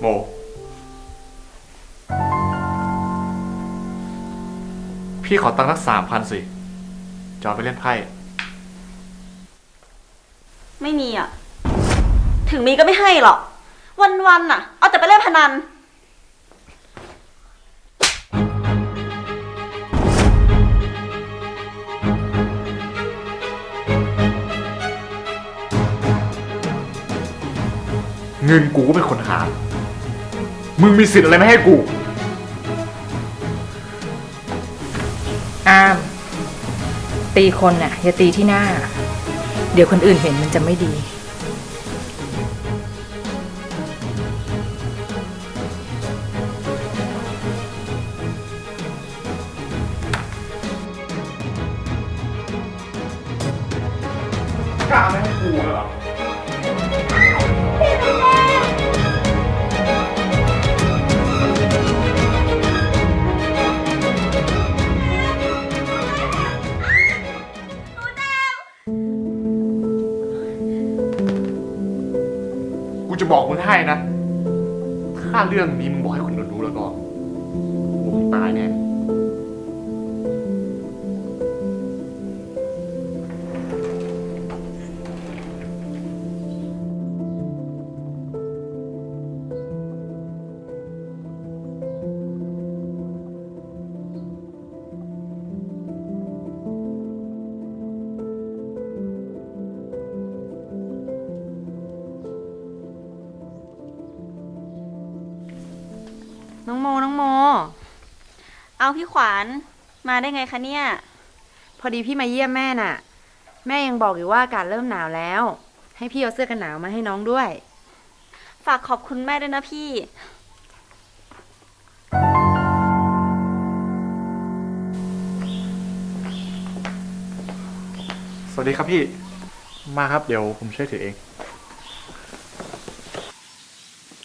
โมพี่ขอตังค์สักสามพันสิจะเอาไปเล่นไพ่ไม่มีอะ ถึงมีก็ไม่ให้หรอก วันๆน่ะ เอาแต่ไปเล่นพนัน เงินกูก็เป็นคนหา มึงมีสิทธิ์อะไรไม่ให้กู อาม ตีคนน่ะ อย่าตีที่หน้า เดี๋ยวคนอื่นเห็นมันจะไม่ดี กูจะบอกมึงให้นะ ถ้าเรื่องนี้มึงบอกให้คนอื่นรู้แล้วก็มึงตายแน่ เอาพี่ขวานมาได้ไงคะเนี่ย พอดีพี่มาเยี่ยมแม่น่ะ แม่ยังบอกอยู่ว่าอากาศเริ่มหนาวแล้ว ให้พี่เอาเสื้อกันหนาวมาให้น้องด้วย ฝากขอบคุณแม่ด้วยนะพี่ สวัสดีครับพี่ มาครับเดี๋ยวผมช่วยถือเอง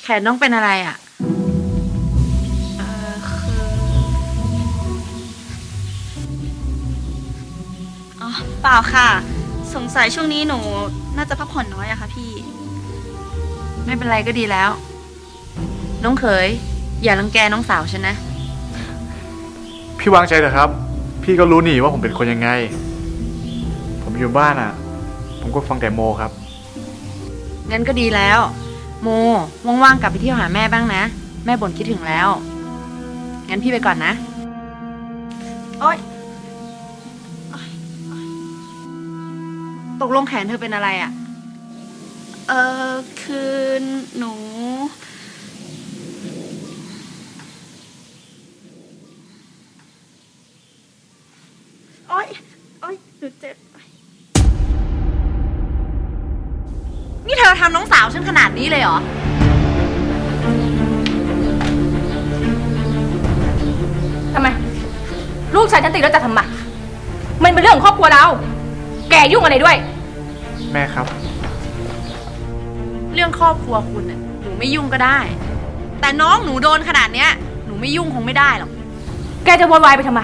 แขนน้องเป็นอะไรอะ ล่าค่ะ สงสัยช่วงนี้หนูน่าจะพักผ่อนน้อยอะค่ะพี่ ไม่เป็นไรก็ดีแล้ว น้องเขย อย่ารังแกน้องสาวฉันนะ พี่วางใจเถอะครับ พี่ก็รู้นี่ว่าผมเป็นคนยังไง ผมอยู่บ้านอะ ผมก็ฟังแต่โมครับ งั้นก็ดีแล้ว โมว่างๆกลับไปเที่ยวหาแม่บ้างนะ แม่บ่นคิดถึงแล้ว งั้นพี่ไปก่อนนะ โอ๊ย ตกลงแขนเธอเป็นอะไรอะ เออคือหนู โอ๊ย โอ๊ย หนูเจ็บ นี่เธอทำน้องสาวฉันขนาดนี้เลยเหรอ ทำไม ลูกชายฉันติดแล้วจะทำไมมันเป็นเรื่องของครอบครัวเรา แกยุ่งอะไรด้วย แม่ครับ เรื่องครอบครัวคุณน่ะหนูไม่ยุ่งก็ได้ แต่น้องหนูโดนขนาดเนี้ย หนูไม่ยุ่งคงไม่ได้หรอก แกจะโวยวายไปทำไม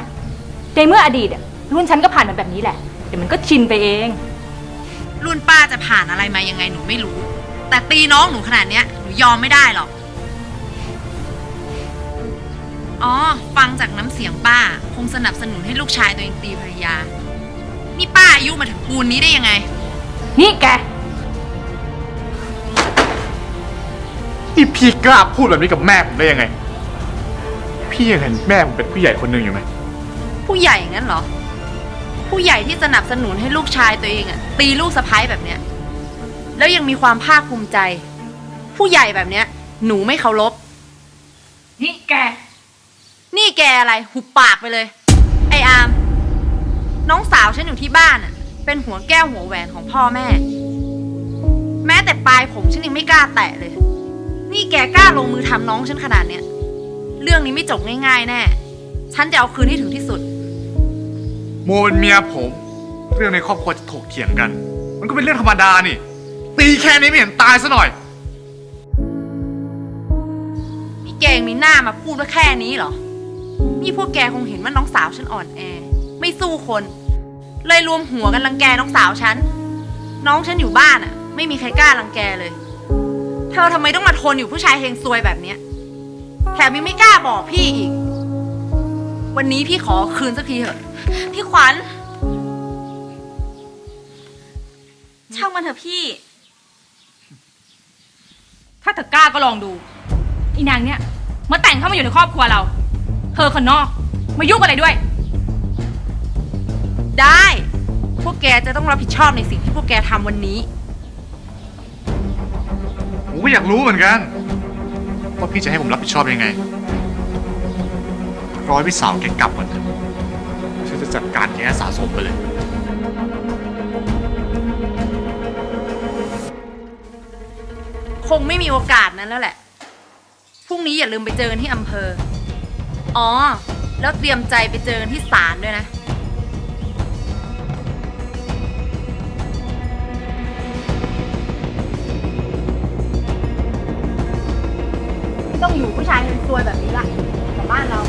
ในเมื่ออดีตอะรุ่นฉันก็ผ่านมาแบบนี้แหละ เดี๋ยวมันก็ชินไปเอง รุ่นป้าจะผ่านอะไรมายังไงหนูไม่รู้ แต่ตีน้องหนูขนาดเนี้ยหนูยอมไม่ได้หรอก อ๋อ ฟังจากน้ำเสียงป้า คงสนับสนุนให้ลูกชายตัวเองตีภรรยา นี่ป้าอายุมาถึงปูนนี้ได้ยังไง นี่แก นี่พี่กล้าพูดแบบนี้กับแม่ผมได้ยังไง พี่ยังเห็นแม่ผมเป็นผู้ใหญ่คนหนึ่งอยู่ไหม ผู้ใหญ่งั้นเหรอ ผู้ใหญ่ที่สนับสนุนให้ลูกชายตัวเองอะตีลูกสะพ้ายแบบเนี้ย แล้วยังมีความภาคภูมิใจ ผู้ใหญ่แบบเนี้ย หนูไม่เคารพ นี่แก นี่แกอะไร หุบปากไปเลย ไออาม น้องสาวฉันอยู่ที่บ้านอะ เป็นหัวแก้วหัวแหวนของพ่อแม่ แม้แต่ปลายผมฉันยังไม่กล้าแตะเลย นี่แกกล้าลงมือทำน้องฉันขนาดเนี้ย เรื่องนี้ไม่จบง่ายๆ แน่ ฉันจะเอาคืนให้ถึงที่สุด โมเป็นเมียผม เรื่องในครอบครัวจะถกเถียงกัน มันก็เป็นเรื่องธรรมดานี่ ตีแค่นี้ไม่เห็นตายซะหน่อย นี่แกยังมีหน้ามาพูดว่าแค่นี้เหรอ นี่พวกแกคงเห็นว่าน้องสาวฉันอ่อนแอ ไม่สู้คน เลยรวมหัวกันรังแกน้องสาวฉัน น้องฉันอยู่บ้านอะไม่มีใครกล้ารังแกเลยถ้าธอทำไมต้องมาทนอยู่ผู้ชายเฮงซวยแบบเนี้ยแถมยังไม่กล้าบอกพี่อีก วันนี้พี่ขอคืนสักทีเถอะ พี่ขวัญ ช่างมันเถอะพี่ ถ้าเธอกล้าก็ลองดูอีนางเนี่ยมาแต่งเข้ามาอยู่ในครอบครัวเรา เธอคนนอก มายุ่งอะไรด้วย แกจะต้องรับผิดชอบในสิ่งที่พวกแกทำวันนี้ ผมก็อยากรู้เหมือนกัน ว่าพี่จะให้ผมรับผิดชอบยังไง รอให้พี่สาวแกกลับก่อนนะฉันจะจัดการแกให้สะสมไปเลย คงไม่มีโอกาสนั้นแล้วแหละ พรุ่งนี้อย่าลืมไปเจอกันที่อำเภอ อ๋อ แล้วเตรียมใจไปเจอกันที่ศาลด้วยนะ็นตัวแบบนี้ละกับบ้านเรา